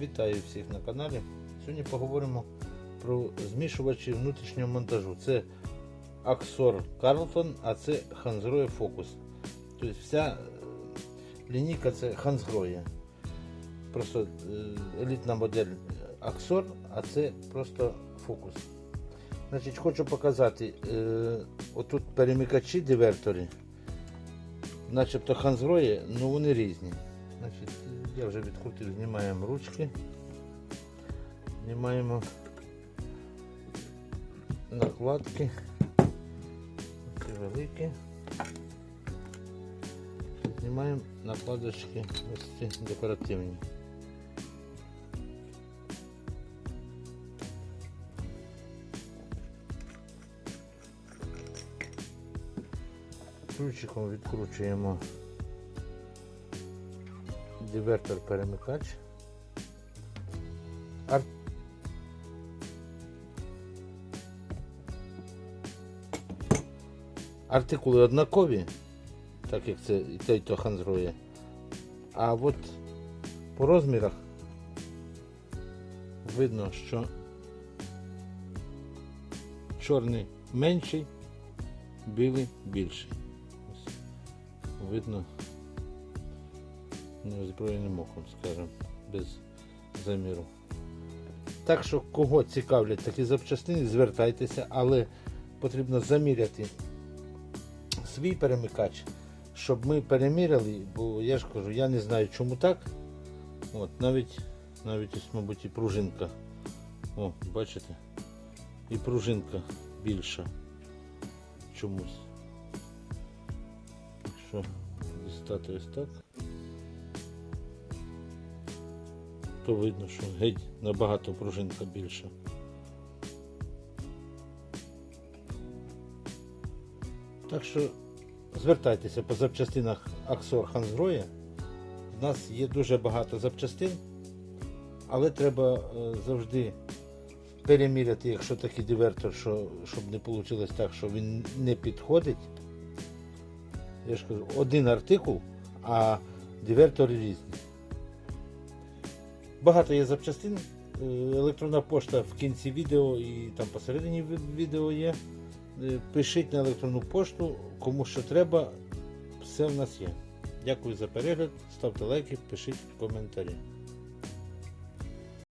Вітаю всіх на каналі. Сьогодні поговоримо про змішувачі внутрішнього монтажу. Це Axor Carlton, а це Hansgrohe Focus. Тобто вся е, лінійка це Hansgrohe. Просто е, елітна модель Axor, а це просто Focus. Значить, хочу показати е, отут перемикачі дивертори. Начебто Hansgrohe, але вони різні. Значить, я вже відкрутив, знімаємо ручки. Знімаємо накладки. Ці великі. Знімаємо накладочки ось ці декоративні. Ключиком відкручуємо дивертор перемикач. Ар... Артикули однакові, так як це і той, і то ханзрує. А от по розмірах видно, що чорний менший, білий більший. Ось видно неозброєним оком, скажімо, без заміру. Так що, кого цікавлять такі запчастини, звертайтеся, але потрібно заміряти свій перемикач, щоб ми переміряли, бо я ж кажу, я не знаю чому так. От, навіть, навіть мабуть, і пружинка. О, бачите? І пружинка більша чомусь. Якщо дістати ось так. То видно, що геть набагато пружинка більша. Так що звертайтеся по запчастинах Axor Hansgrohe. У нас є дуже багато запчастин, але треба е, завжди переміряти, якщо такий дивертор, що, щоб не вийшло так, що він не підходить. Я ж кажу, один артикул, а дивертори різні. Багато є запчастин. Е, Електронна пошта в кінці відео і там посередині відео є. Е, Пишіть на електронну пошту, кому що треба, все в нас є. Дякую за перегляд, ставте лайки, пишіть коментарі.